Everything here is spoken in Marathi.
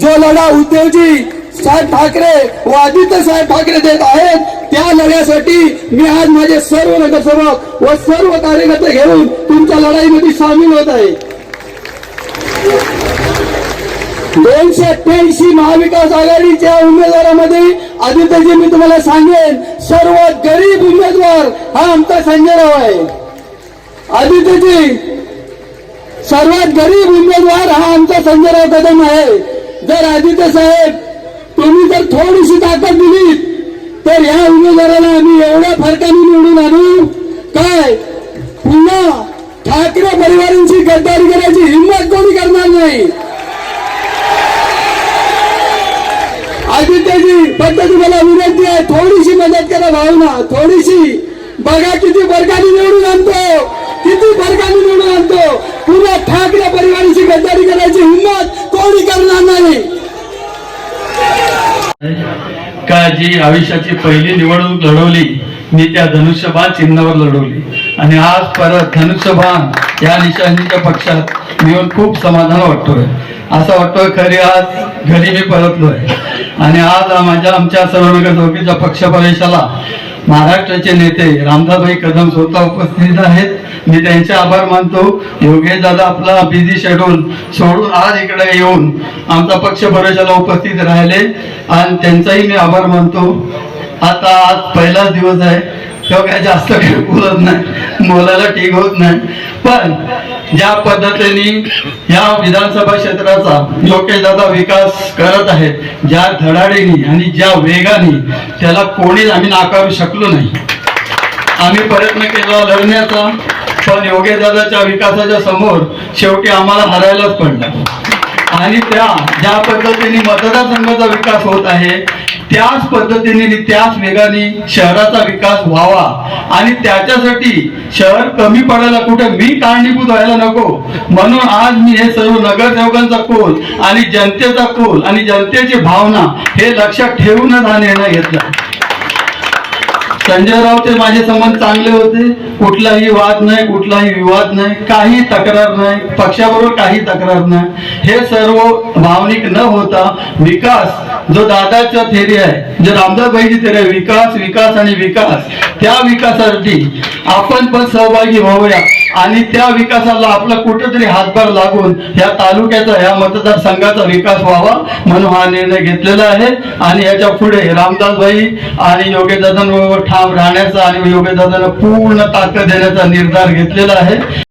जो लढा उद्धवजी साहेब ठाकरे व आदित्य साहेब ठाकरे देत आहेत त्या लढ्यासाठी मी आज माझे सर्व नगरसेवक व सर्व कार्यकर्ते घेऊन तुमच्या लढाईमध्ये सामील होत आहे. दोनशे अठ्ठ्याऐंशी महाविकास आघाडीच्या उमेदवारामध्ये आदित्यजी मी तुम्हाला सांगेन सर्वात गरीब उमेदवार हा आमचा संजय राव आहे. आदित्यजी सर्वात गरीब उमेदवार हा आमचा संजयराव कदम आहे. जर आदित्य साहेब तुम्ही जर थोडीशी ताकद दिली तर ह्या उमेदवाराला आम्ही एवढ्या फरकाने निवडून आणू. काय? पुन्हा ठाकरे परिवारांची गद्दारी करायची हिंमत कोणी करणार नाही. आदित्यजी फक्त तुम्हाला विनंती आहे थोडीशी मदत करा भावना थोडीशी. बघा किती फरकाने निवडून आणतो. किती फरकाने निवडून आणतो पुन्हा ठाकरे परिवाराची गद्दारी करायची हिंमत कोणी करणार नाही का जी आयुष्याची पहिली निवडणूक लढवली मी त्या धनुष्यबाण चिन्हावर लढवली. आणि आज परत धनुष्यबाण या निशाणीच्या पक्षात मिळून खूप समाधान वाटतोय. असं वाटतोय खरी आज घरी मी परतलोय. आणि आज माझ्या आमच्या सर्वनगर चौकीच्या पक्ष प्रवेशाला महाराष्ट्राचे नेते रामदासभाई कदम स्वतः उपस्थित आहेत. मी त्यांचे आभार मानतो. योगेश दादा आपला बिझी शेड्यूल सोडून आज इकडे येऊन आमचा पक्ष प्रवेशाला उपस्थित राहिले. आणि त्यांचाही मी आभार मानतो. आता आज पहिलाच दिवस आहे. तेव्हा काय जास्त काही बोलत नाही. बोलायला ठीक होत नाही. पण ज्या पद्धतीने या विधानसभा क्षेत्राचा योग्य विकास करत आहेत ज्या धडाडीने आणि ज्या वेगाने त्याला कोणीच आम्ही नाकारू शकलो नाही. आम्ही प्रयत्न केला लढण्याचा पण योगेदादाच्या विकासाच्या समोर शेवटी आम्हाला हरायलाच पडलं. आणि त्या ज्या पद्धतीने मतदारसंघाचा विकास होत आहे त्याच पद्धतीने आणि त्याच वेगाने शहराचा विकास व्हावा. आणि त्याच्यासाठी शहर कमी पडायला कुठे मी कारणीभूत व्हायला नको. म्हणून आज मी हे सर्व नगरसेवकांचा कोल आणि जनतेचा कोल आणि जनतेची भावना हे लक्षात ठेवूनच हा निर्णय घेतला. संजय रावचे माझे संबंध चांगले होते. कुठलाही वाद नाही कुठलाही विवाद नाही काही तक्रार नाही पक्षाबरोबर काही तक्रार नाही. हे सर्व भावनिक न होता विकास जो दादाचा थेरी आहे जो रामदासबाईची थेरी आहे विकास विकास आणि विकास त्या विकासासाठी आपण पण सहभागी होऊया आणि त्या विकासाला आपला कुठेतरी हातभार लागून या तालुक्याचा या मतदारसंघाचा विकास व्हावा म्हणून हा निर्णय घेतलेला आहे. आणि याच्यापुढे रामदासभाई आणि योगेशदादांबरोबर ठाम राहण्याचा आणि योगेशदादांना पूर्ण ताकद देण्याचा निर्धार घेतलेला आहे.